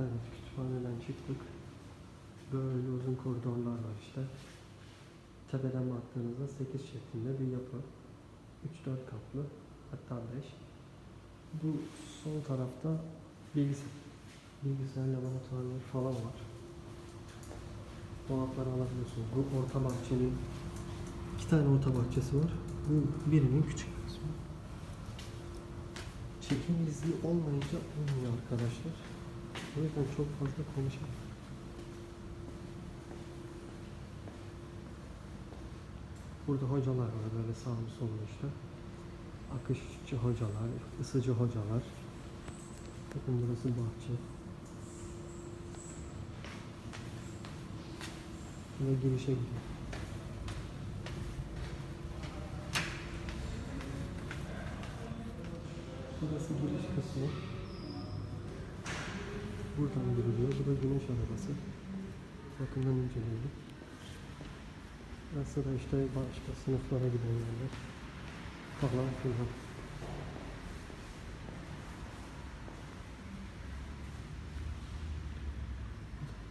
Evet kütüphaneden çıktık. Böyle uzun koridorlar var işte. Tepeden baktığınızda 8 şeklinde bir yapı. 3-4 katlı hatta 5. Bu sol tarafta bilgisayar. Bilgisayar laboratuvarları falan var. Dolapları alabiliyorsunuz. Bu orta bahçenin iki tane orta bahçesi var. Bu birinin küçük kısmı. Çekim izni olmayınca olmuyor arkadaşlar. O yüzden çok fazla konuşamam. Burada hocalar var böyle sağlı sollu işte. Akışçı hocalar, ısıcı hocalar. Bakın burası bahçe. Ve girişe gidiyor. Burası giriş kısmı. Buradan giriliyor. Bu da güneş arabası. Bakımdan inceleyelim. Burası da işte başka sınıflara giden yerler. Falan filan.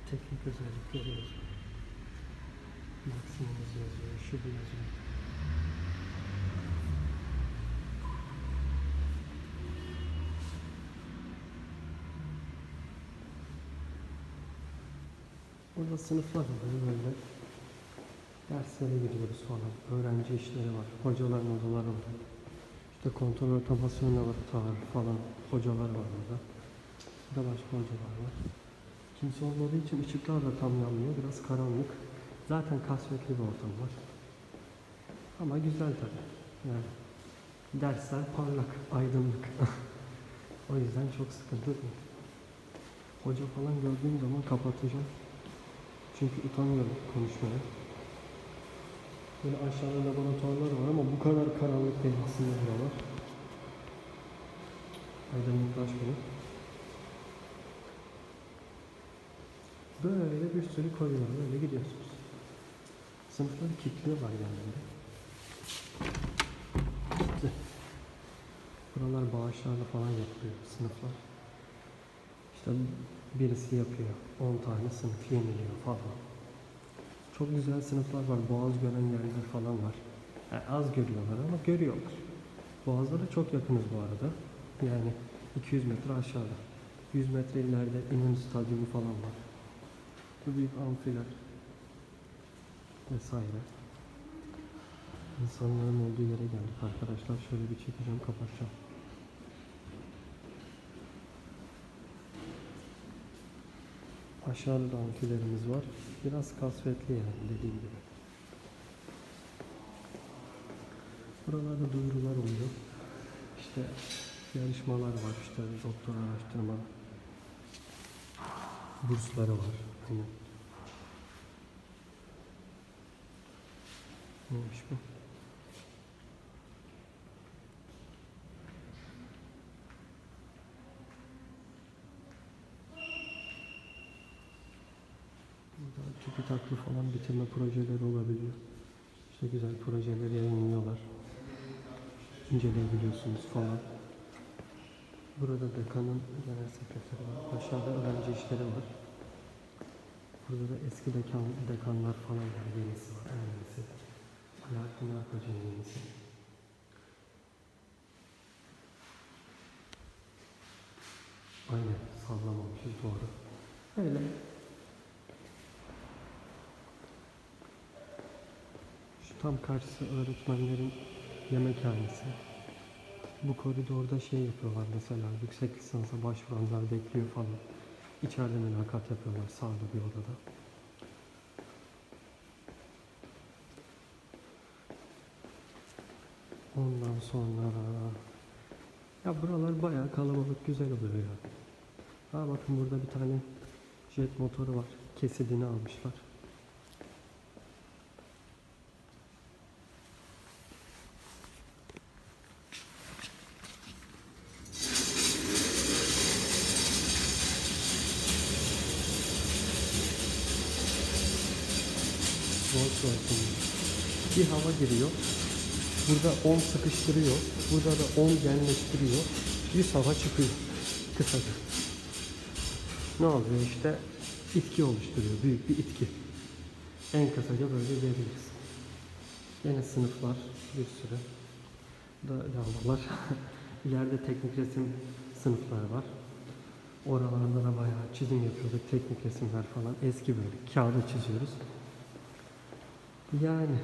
Teknik özellikleri yazıyor. Maksimum yazıyor, şu yazıyor. Burada sınıflar var böyle. Derslere gidiyoruz falan. Öğrenci işleri var. Hocaların odaları var. İşte kontrol otomasyon laboratuvarı falan. Hocalar var burada. Burada başka hocalar var. Kimse olmadığı için ışıklar da tam yanmıyor. Biraz karanlık. Zaten kasvetli bir ortam var. Ama güzel tabii. Yani dersler parlak, aydınlık. o yüzden çok sıkıntı değil. Hoca falan gördüğüm zaman kapatacağım. Çünkü utanıyorum konuşmaya. Böyle aşağıda laboratuvarlar var ama bu kadar karanlık değil aslında buralar. Aydınlıklaşmıyor. Böyle bir sürü koridor böyle gidiyorsunuz. Sınıfları kilitliyorlar genelde. Kilitli. Buralar bağışlarla falan yapılıyor sınıflar. İşte birisi yapıyor. 10 tane sınıf yeniliyor falan. Çok güzel sınıflar var. Boğaz gören yerler falan var. Yani az görüyorlar ama görüyorlar. Boğazlara çok yakınız bu arada. Yani 200 metre aşağıda. 100 metre ileride İnönü Stadyumu falan var. Bu büyük amfiler vesaire. İnsanların olduğu yere geldik arkadaşlar. Şöyle bir çekeceğim, kapatacağım. Aşağıda da amfilerimiz var. Biraz kasvetli yani dediğim gibi. Buralarda duyurular oluyor. İşte yarışmalar var işte doktor araştırma bursları var. Aynen. Neymiş bu? Burada TÜBİTAK'lı falan bitirme projeleri olabiliyor. İşte güzel projeleri yayınlıyorlar. İnceleyebiliyorsunuz falan. Burada dekanın genel sekreteri var. Aşağıda öğrenci işleri var. Burada da eski dekan, dekanlar falan var. Yenisi var. En yenisi. Alaaddin Arpacı'nın yenisi. Aynen sallamamışız doğru. Öyle. Şu tam karşısı öğretmenlerin yemekhanesi. Bu koridorda şey yapıyorlar mesela yüksek lisansa başvuranlar bekliyor falan. İçeride mülakat yapıyorlar sağda bir odada. Ondan sonra ya buralar bayağı kalabalık güzel oluyor ya. Ha bakın burada bir tane jet motoru var. Kesidini almışlar. Volkswagen. Bir hava giriyor. Burada 10 sıkıştırıyor. Burada da 10 genleştiriyor. 100 hava çıkıyor. Kısaca. ne oluyor işte itki oluşturuyor. Büyük bir itki. En kısaca böyle diyebiliriz. Yine sınıflar bir sürü. Da lavabo İleride teknik resim sınıfları var. Oralarda da bayağı çizim yapıyorduk. Teknik resimler falan. Eski böyle kağıda çiziyoruz. Yani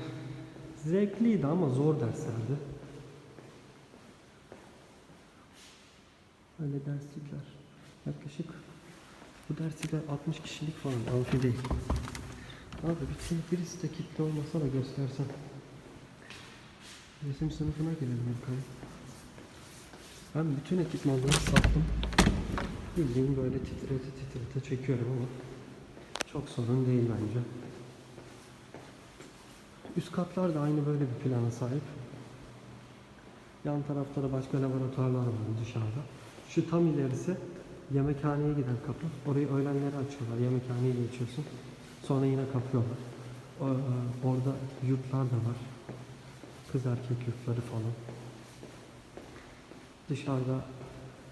zevkliydi ama zor derslerdi. Öyle derslikler. Yaklaşık bu dersiyle 60 kişilik falan amfi değil. Abi bir birisi de kitle olmasa da göstersem. Resim sınıfına gelelim bakalım. Ben bütün ekipmanları sattım. Bildiğim böyle titrete titrete çekiyorum ama çok sorun değil bence. Üst katlar da aynı böyle bir plana sahip. Yan tarafta da başka laboratuvarlar var dışarıda. Şu tam ilerisi yemekhaneye giden kapı. Orayı öğlenleri açıyorlar. Yemekhaneye geçiyorsun. Sonra yine kapıyorlar. O, e, orada yurtlar da var. Kız erkek yurtları falan. Dışarıda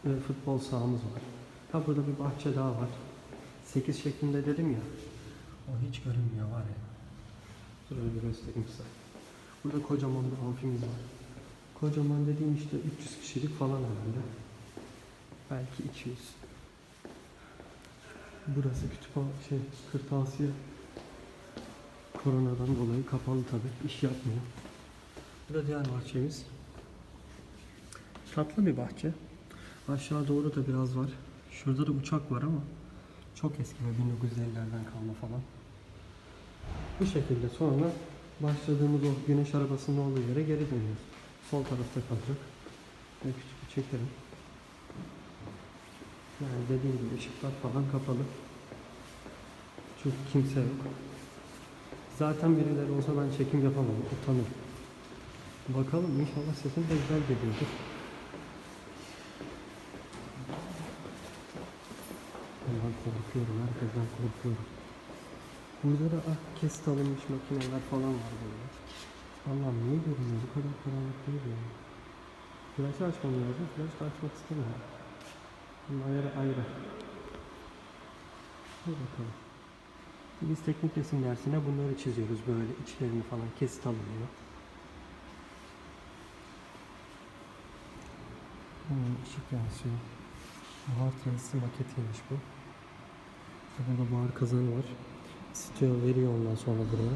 e, futbol sahamız var. Ha burada bir bahçe daha var. 8 şeklinde dedim ya. O hiç görünmüyor var ya. Dur öyle bir göstereyim size. Burada kocaman bir amfimiz var. Kocaman dediğim işte 300 kişilik falan herhalde. Belki 200. Burası kütüphane şey kırtasiye. Koronadan dolayı kapalı tabi. iş yapmıyor. Bu da diğer bahçemiz. Tatlı bir bahçe. Aşağı doğru da biraz var. Şurada da uçak var ama çok eski ve 1950'lerden kalma falan. Bu şekilde sonra başladığımız o güneş arabasının olduğu yere geri dönüyoruz. Sol tarafta kalacak. Ve küçük bir çekelim. Yani dediğim gibi ışıklar falan kapalı. Çünkü kimse yok. Zaten birileri olsa ben çekim yapamam. Utanırım. Bakalım inşallah sesim de güzel geliyordur. Ondan korkuyorum. Herkesten korkuyorum. Burada da ah kesit alınmış makineler falan var böyle. Allah'ım niye görünüyor? Bu kadar karanlık değil ya. Flaşı açmam lazım. Flaşı da açmak istemiyorum. Bunun ayarı ayrı. Dur bakalım. Biz teknik resim dersine bunları çiziyoruz böyle. içlerini falan kesit alınıyor. Hmm, ışık yansıyor. Buhar tesisi maketiymiş bu. Burada buhar kazanı var. Isıtıyor, veriyor ondan sonra buraya.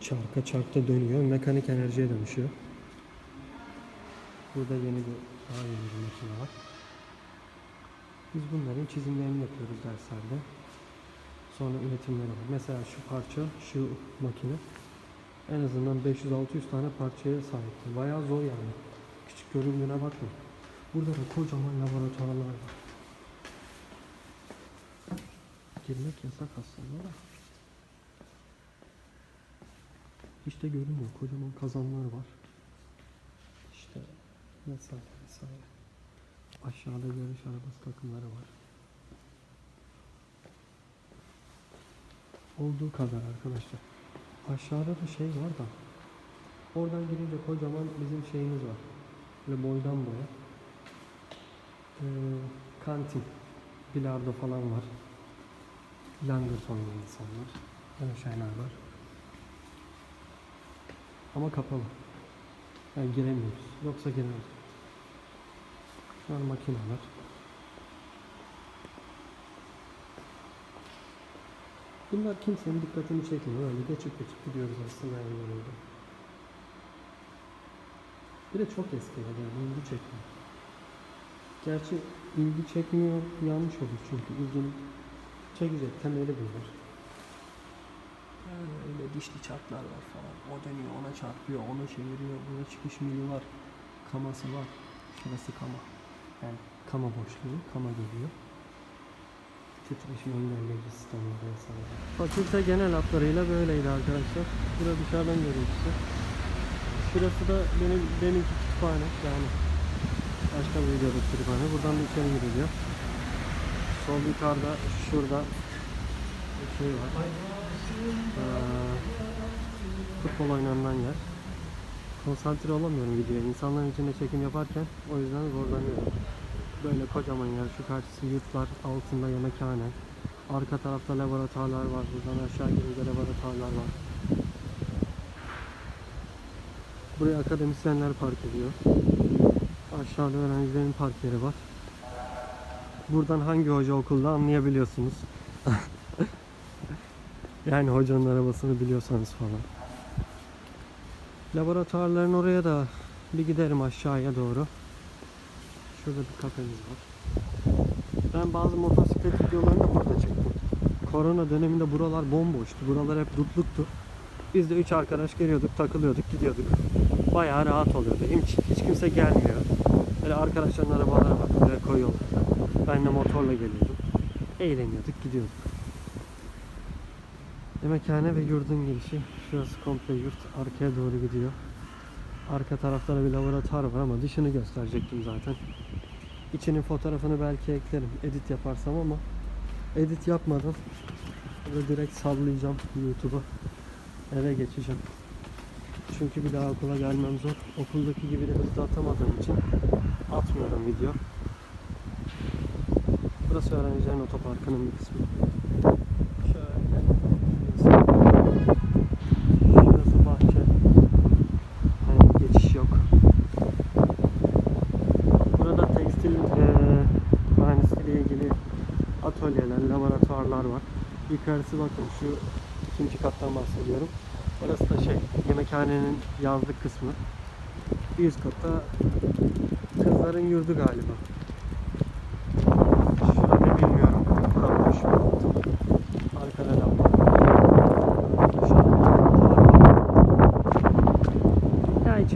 Çarka çarkta dönüyor. Mekanik enerjiye dönüşüyor. Burada yeni bir daha yeni bir makine var. Biz bunların çizimlerini yapıyoruz derslerde. Sonra üretimleri var. Mesela şu parça, şu makine en azından 500-600 tane parçaya sahip. Bayağı zor yani. Küçük göründüğüne bakma. Burada da kocaman laboratuvarlar var. Girmek yasak aslında da. İşte görünüyor. Kocaman kazanlar var. İşte vesaire vesaire. Aşağıda yarış arabası takımları var. Olduğu kadar arkadaşlar. Aşağıda da şey var da. Oradan girince kocaman bizim şeyimiz var. Böyle boydan boya. Ee, kantin. Bilardo falan var. Langırt oynayan insanlar. Öyle şeyler var. Ama kapalı. Yani giremiyoruz. Yoksa giremeyiz. Şunlar makineler. Bunlar kimsenin dikkatini çekmiyor. Öyle geçip geçip gidiyoruz aslında yani yanında. Bir de çok eski yani ilgi çekmiyor. Gerçi ilgi çekmiyor yanlış olur çünkü ilgini çekecek temeli bunlar. Yani öyle dişli çarklar var falan. O dönüyor ona çarpıyor, onu çeviriyor. Burada çıkış mili var. Kaması var. Şurası kama. Yani kama boşluğu, kama geliyor. Titreşim engelleyici sistemleri vesaire. Fakülte genel hatlarıyla böyleydi arkadaşlar. Burası dışarıdan görüntüsü. Şurası da benim benimki kütüphane yani başka bir videoda kütüphane. Buradan da içeri giriliyor. Sol yukarıda şurada şey var. Ee, futbol oynanan yer. Konsantre olamıyorum videoya. İnsanların içinde çekim yaparken o yüzden zorlanıyorum. Böyle kocaman yer. Şu karşısı yurtlar, altında yemekhane. Arka tarafta laboratuvarlar var. Buradan aşağı girince laboratuvarlar var. Buraya akademisyenler park ediyor. Aşağıda öğrencilerin park yeri var. Buradan hangi hoca okulda anlayabiliyorsunuz. yani hocanın arabasını biliyorsanız falan. Laboratuvarların oraya da bir giderim aşağıya doğru. Şurada bir kafemiz var. Ben bazı motosiklet videolarını da burada çektim. Korona döneminde buralar bomboştu. Buralar hep dutluktu. Biz de üç arkadaş geliyorduk, takılıyorduk, gidiyorduk. Bayağı rahat oluyordu. Hiç, hiç kimse gelmiyor. Böyle arkadaşların arabaları var. Buraya koyuyorlar. Ben de motorla geliyordum. Eğleniyorduk, gidiyorduk. Yemekhane ve yurdun girişi. Şurası komple yurt. Arkaya doğru gidiyor. Arka tarafta da bir laboratuvar var ama dışını gösterecektim zaten. İçinin fotoğrafını belki eklerim edit yaparsam ama edit yapmadan burada direkt sallayacağım YouTube'a. Eve geçeceğim. Çünkü bir daha okula gelmem zor. Okuldaki gibi de hızlı atamadığım için atmıyorum video. Burası öğrencilerin otoparkının bir kısmı. Şöyle. Şurası bahçe. Yani geçiş yok. Burada tekstil eee mühendisliğiyle ilgili atölyeler, laboratuvarlar var. Yukarısı bakın şu ikinci kattan bahsediyorum. Orası da şey, yemekhanenin yazlık kısmı. Bir üst katta kızların yurdu galiba.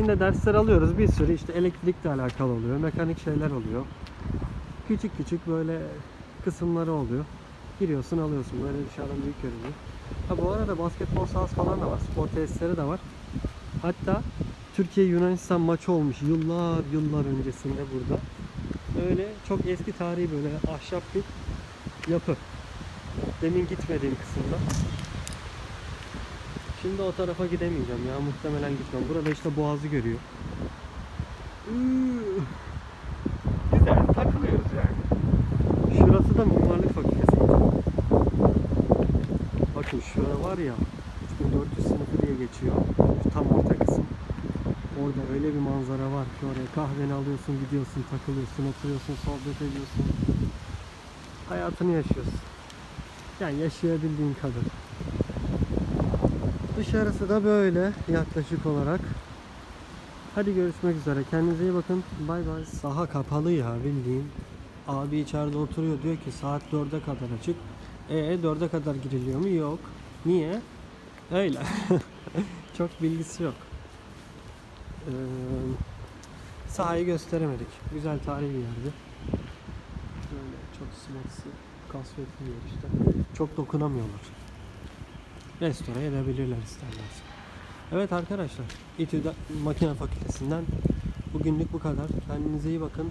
Ya içinde dersler alıyoruz. Bir sürü işte elektrikle alakalı oluyor. Mekanik şeyler oluyor. Küçük küçük böyle kısımları oluyor. Giriyorsun alıyorsun. Böyle dışarıdan büyük görünüyor. Ha bu arada basketbol sahası falan da var. Spor tesisleri de var. Hatta Türkiye Yunanistan maçı olmuş yıllar yıllar öncesinde burada. Öyle çok eski tarihi böyle ahşap bir yapı. Demin gitmediğim kısımda. Şimdi o tarafa gidemeyeceğim ya muhtemelen gitmem. Burada işte boğazı görüyor. Güzel takılıyoruz yani. Şurası da mimarlık fakültesi. Bakın şurada var ya 3400 sınıfı diye geçiyor. Şu tam orta kısım. Orada öyle bir manzara var ki oraya kahveni alıyorsun, gidiyorsun, takılıyorsun, oturuyorsun, sohbet ediyorsun. Hayatını yaşıyorsun. Yani yaşayabildiğin kadar. Dışarısı da böyle yaklaşık olarak. Hadi görüşmek üzere. Kendinize iyi bakın. Bay bay. Saha kapalı ya bildiğin. Abi içeride oturuyor diyor ki saat 4'e kadar açık. E 4'e kadar giriliyor mu? Yok. Niye? Öyle. Çok bilgisi yok. Ee, sahayı gösteremedik. Güzel tarihi bir yerdi. Böyle çok smoksy, kasvetli bir yer işte. Çok dokunamıyorlar. Restore edebilirler isterlerse. Evet arkadaşlar, İTÜ'de Makine Fakültesinden bugünlük bu kadar. Kendinize iyi bakın.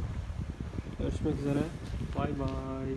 Görüşmek üzere. Bay bay.